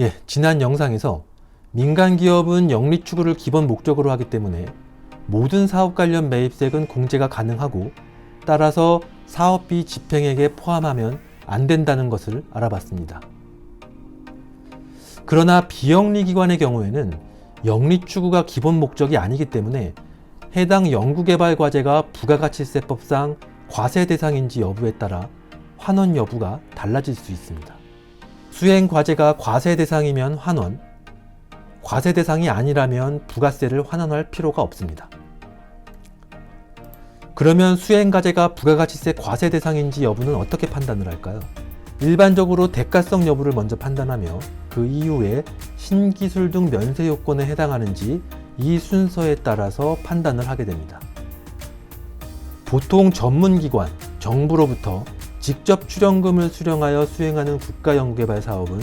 예, 지난 영상에서 민간 기업은 영리 추구를 기본 목적으로 하기 때문에 모든 사업 관련 매입세액은 공제가 가능하고 따라서 사업비 집행액에 포함하면 안 된다는 것을 알아봤습니다. 그러나 비영리 기관의 경우에는 영리 추구가 기본 목적이 아니기 때문에 해당 연구개발 과제가 부가가치세법상 과세 대상인지 여부에 따라 환원 여부가 달라질 수 있습니다. 수행 과제가 과세 대상이면 환원, 과세 대상이 아니라면 부가세를 환원할 필요가 없습니다. 그러면 수행 과제가 부가가치세 과세 대상인지 여부는 어떻게 판단을 할까요? 일반적으로 대가성 여부를 먼저 판단하며 그 이후에 신기술 등 면세 요건에 해당하는지 이 순서에 따라서 판단을 하게 됩니다. 보통 전문기관, 정부로부터 직접 출연금을 수령하여 수행하는 국가연구개발 사업은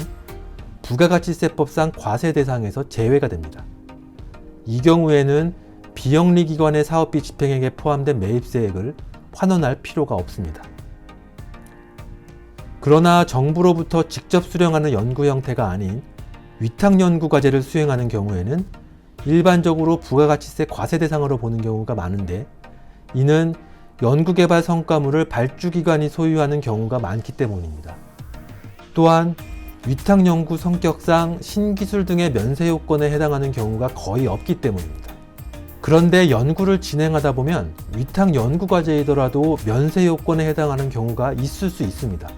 부가가치세법상 과세 대상에서 제외가 됩니다. 이 경우에는 비영리 기관의 사업비 집행액에 포함된 매입세액을 환원할 필요가 없습니다. 그러나 정부로부터 직접 수령하는 연구 형태가 아닌 위탁 연구 과제를 수행하는 경우에는 일반적으로 부가가치세 과세 대상으로 보는 경우가 많은데 이는 연구개발 성과물을 발주기관이 소유하는 경우가 많기 때문입니다. 또한 위탁 연구 성격상 신기술 등의 면세 요건에 해당하는 경우가 거의 없기 때문입니다. 그런데 연구를 진행하다 보면 위탁 연구 과제이더라도 면세 요건에 해당하는 경우가 있을 수 있습니다.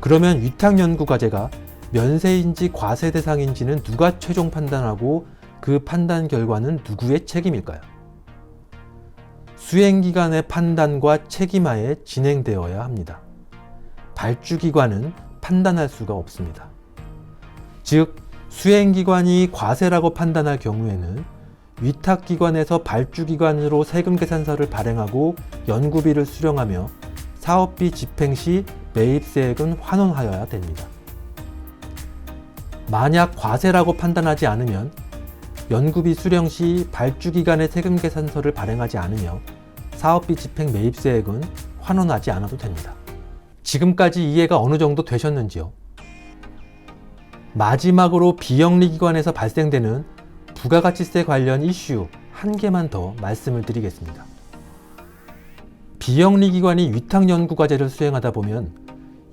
그러면 위탁 연구 과제가 면세인지 과세 대상인지는 누가 최종 판단하고 그 판단 결과는 누구의 책임일까요? 수행기관의 판단과 책임하에 진행되어야 합니다. 발주기관은 판단할 수가 없습니다. 즉, 수행기관이 과세라고 판단할 경우에는 위탁기관에서 발주기관으로 세금 계산서를 발행하고 연구비를 수령하며 사업비 집행 시 매입세액은 환원하여야 됩니다. 만약 과세라고 판단하지 않으면 연구비 수령 시 발주기관의 세금 계산서를 발행하지 않으며 사업비 집행 매입세액은 환원하지 않아도 됩니다. 지금까지 이해가 어느 정도 되셨는지요? 마지막으로 비영리 기관에서 발생되는 부가가치세 관련 이슈 한 개만 더 말씀을 드리겠습니다. 비영리 기관이 위탁 연구 과제를 수행하다 보면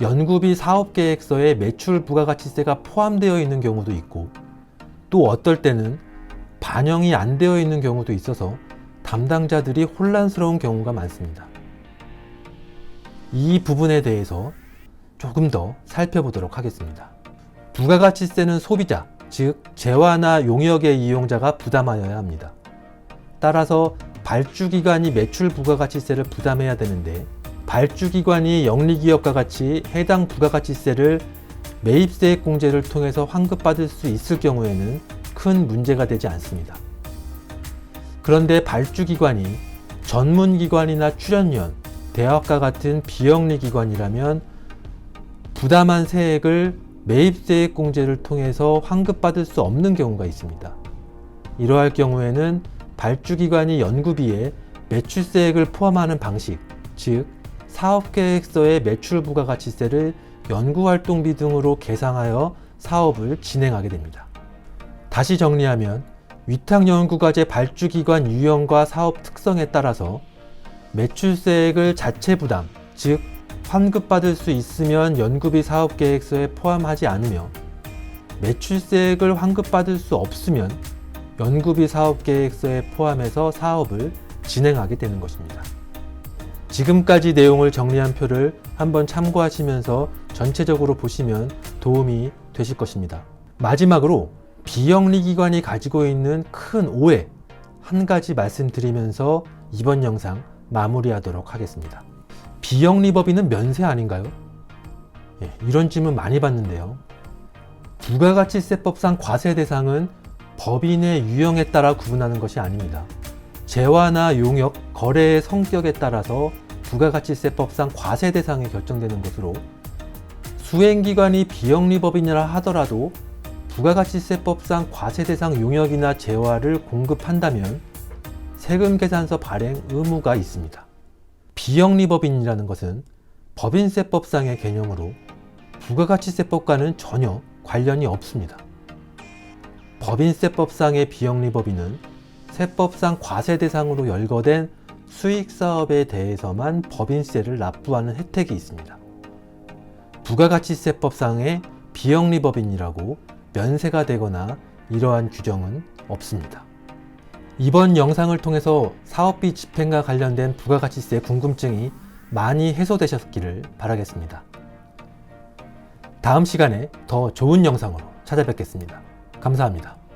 연구비 사업계획서에 매출 부가가치세가 포함되어 있는 경우도 있고 또 어떨 때는 반영이 안 되어 있는 경우도 있어서 담당자들이 혼란스러운 경우가 많습니다. 이 부분에 대해서 조금 더 살펴보도록 하겠습니다. 부가가치세는 소비자, 즉 재화나 용역의 이용자가 부담하여야 합니다. 따라서 발주기관이 매출 부가가치세를 부담해야 되는데 발주기관이 영리기업과 같이 해당 부가가치세를 매입세액 공제를 통해서 환급받을 수 있을 경우에는 큰 문제가 되지 않습니다. 그런데 발주기관이 전문기관이나 출연위원, 대학과 같은 비영리 기관이라면 부담한 세액을 매입세액 공제를 통해서 환급받을 수 없는 경우가 있습니다. 이러할 경우에는 발주기관이 연구비에 매출세액을 포함하는 방식, 즉 사업계획서의 매출 부가가치세를 연구활동비 등으로 계상하여 사업을 진행하게 됩니다. 다시 정리하면 위탁연구과제 발주기관 유형과 사업 특성에 따라서 매출세액을 자체 부담, 즉 환급받을 수 있으면 연구비 사업계획서에 포함하지 않으며 매출세액을 환급받을 수 없으면 연구비 사업계획서에 포함해서 사업을 진행하게 되는 것입니다. 지금까지 내용을 정리한 표를 한번 참고하시면서 전체적으로 보시면 도움이 되실 것입니다. 마지막으로 비영리 기관이 가지고 있는 큰 오해 한 가지 말씀드리면서 이번 영상 마무리하도록 하겠습니다. 비영리 법인은 면세 아닌가요? 예, 이런 질문 많이 받는데요. 부가가치세법상 과세 대상은 법인의 유형에 따라 구분하는 것이 아닙니다. 재화나 용역, 거래의 성격에 따라서 부가가치세법상 과세 대상이 결정되는 것으로 수행기관이 비영리법인이라 하더라도 부가가치세법상 과세 대상 용역이나 재화를 공급한다면 세금 계산서 발행 의무가 있습니다. 비영리법인이라는 것은 법인세법상의 개념으로 부가가치세법과는 전혀 관련이 없습니다. 법인세법상의 비영리법인은 세법상 과세 대상으로 열거된 수익 사업에 대해서만 법인세를 납부하는 혜택이 있습니다. 부가가치세법상의 비영리법인이라고 면세가 되거나 이러한 규정은 없습니다. 이번 영상을 통해서 사업비 집행과 관련된 부가가치세 궁금증이 많이 해소되셨기를 바라겠습니다. 다음 시간에 더 좋은 영상으로 찾아뵙겠습니다. 감사합니다.